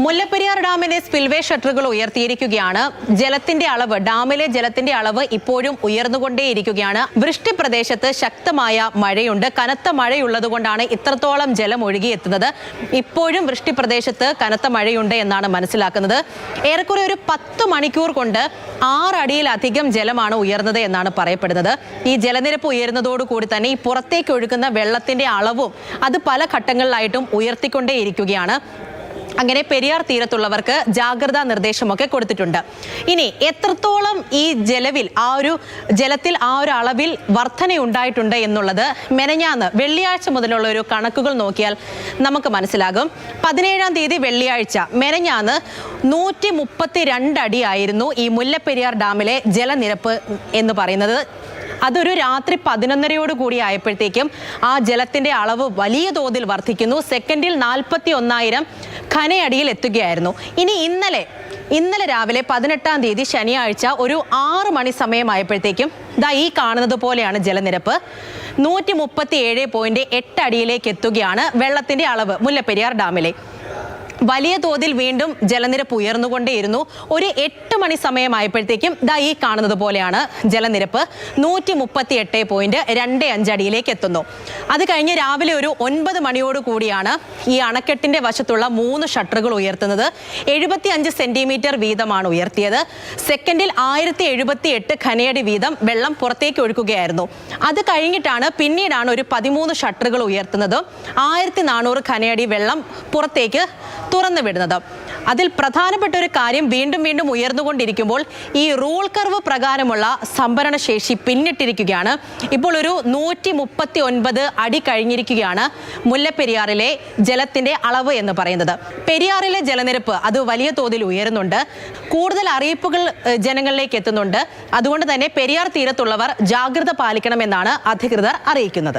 മുല്ലപ്പെരിയാർ ഡാമിന്റെ സ്പിൽവേ ഷട്ടറുകൾ ഉയർത്തിയിരിക്കുകയാണ്. ജലത്തിന്റെ അളവ് ഡാമിലെ ജലത്തിന്റെ അളവ് ഇപ്പോഴും ഉയർന്നുകൊണ്ടേയിരിക്കുകയാണ്. വൃഷ്ടി പ്രദേശത്ത് ശക്തമായ മഴയുണ്ട്. കനത്ത മഴയുള്ളതുകൊണ്ടാണ് ഇത്രത്തോളം ജലം ഒഴുകിയെത്തുന്നത്. ഇപ്പോഴും വൃഷ്ടി പ്രദേശത്ത് കനത്ത മഴയുണ്ട് എന്നാണ് മനസ്സിലാക്കുന്നത്. ഏറെക്കുറെ ഒരു പത്ത് മണിക്കൂർ കൊണ്ട് ആറടിയിലധികം ജലമാണ് ഉയർന്നത് എന്നാണ് പറയപ്പെടുന്നത്. ഈ ജലനിരപ്പ് ഉയരുന്നതോടുകൂടി തന്നെ ഈ പുറത്തേക്ക് ഒഴുകുന്ന വെള്ളത്തിന്റെ അളവും അത് പല ഘട്ടങ്ങളിലായിട്ടും ഉയർത്തിക്കൊണ്ടേയിരിക്കുകയാണ്. അങ്ങനെ പെരിയാർ തീരത്തുള്ളവർക്ക് ജാഗ്രതാ നിർദ്ദേശമൊക്കെ കൊടുത്തിട്ടുണ്ട്. ഇനി എത്രത്തോളം ഈ ജലവിൽ ആ ഒരു ജലത്തിൽ ആ ഒരു അളവിൽ വർധനയുണ്ടായിട്ടുണ്ട് എന്നുള്ളത് മെനഞ്ഞാന്ന് വെള്ളിയാഴ്ച മുതലുള്ള ഒരു കണക്കുകൾ നോക്കിയാൽ നമുക്ക് മനസ്സിലാകും. പതിനേഴാം തീയതി വെള്ളിയാഴ്ച മെനഞ്ഞാന്ന് നൂറ്റി മുപ്പത്തി രണ്ട് അടിയായിരുന്നു ഈ മുല്ലപ്പെരിയാർ ഡാമിലെ ജലനിരപ്പ് എന്ന് പറയുന്നത്. അതൊരു രാത്രി പതിനൊന്നരയോട് കൂടി ആയപ്പോഴത്തേക്കും ആ ജലത്തിന്റെ അളവ് വലിയ തോതിൽ വർദ്ധിക്കുന്നു സെക്കൻഡിൽ നാൽപ്പത്തി ഒന്നായിരം ഖനയടിയിൽ എത്തുകയായിരുന്നു. ഇനി ഇന്നലെ ഇന്നലെ രാവിലെ പതിനെട്ടാം തീയതി ശനിയാഴ്ച ഒരു ആറ് മണി സമയമായപ്പോഴത്തേക്കും ദാ ഈ കാണുന്നത് പോലെയാണ് ജലനിരപ്പ്. നൂറ്റി മുപ്പത്തി ഏഴ് പോയിന്റ് എട്ട് അടിയിലേക്ക് എത്തുകയാണ് വെള്ളത്തിന്റെ അളവ് മുല്ലപ്പെരിയാർ ഡാമിലെ. വലിയ തോതിൽ വീണ്ടും ജലനിരപ്പ് ഉയർന്നുകൊണ്ടേയിരുന്നു. ഒരു എട്ട് മണി സമയമായപ്പോഴത്തേക്കും ദാ ഈ കാണുന്നത് പോലെയാണ് ജലനിരപ്പ്. നൂറ്റി മുപ്പത്തി എട്ട് പോയിന്റ് രണ്ട് അഞ്ചടിയിലേക്ക് എത്തുന്നു. അത് കഴിഞ്ഞ് രാവിലെ ഒരു ഒൻപത് മണിയോട് കൂടിയാണ് ഈ അണക്കെട്ടിന്റെ വശത്തുള്ള മൂന്ന് ഷട്ടറുകൾ ഉയർത്തുന്നത്. എഴുപത്തി അഞ്ച് സെന്റിമീറ്റർ വീതമാണ് ഉയർത്തിയത്. സെക്കൻഡിൽ ആയിരത്തി എഴുപത്തി എട്ട് ഖനയടി വീതം വെള്ളം പുറത്തേക്ക് ഒഴുക്കുകയായിരുന്നു അത് കഴിഞ്ഞിട്ടാണ് പിന്നീടാണ് ഒരു പതിമൂന്ന് ഷട്ടറുകൾ ഉയർത്തുന്നത്. ആയിരത്തി നാനൂറ് ഖനയടി വെള്ളം പുറത്തേക്ക് തുറന്നു വിടുന്നത്. അതിൽ പ്രധാനപ്പെട്ട ഒരു കാര്യം വീണ്ടും വീണ്ടും ഉയർന്നുകൊണ്ടിരിക്കുമ്പോൾ ഈ റൂൾ കർവ് പ്രകാരമുള്ള സംഭരണ ശേഷി പിന്നിട്ടിരിക്കുകയാണ്. ഇപ്പോൾ ഒരു നൂറ്റി മുപ്പത്തി ഒൻപത് അടി കഴിഞ്ഞിരിക്കുകയാണ് മുല്ലപ്പെരിയാറിലെ ജലത്തിന്റെ അളവ് എന്ന് പറയുന്നത്. പെരിയാറിലെ ജലനിരപ്പ് അത് വലിയ തോതിൽ ഉയരുന്നുണ്ട്. കൂടുതൽ അറിയിപ്പുകൾ ജനങ്ങളിലേക്ക് എത്തുന്നുണ്ട്. അതുകൊണ്ട് തന്നെ പെരിയാർ തീരത്തുള്ളവർ ജാഗ്രത പാലിക്കണമെന്നാണ് അധികൃതർ അറിയിക്കുന്നത്.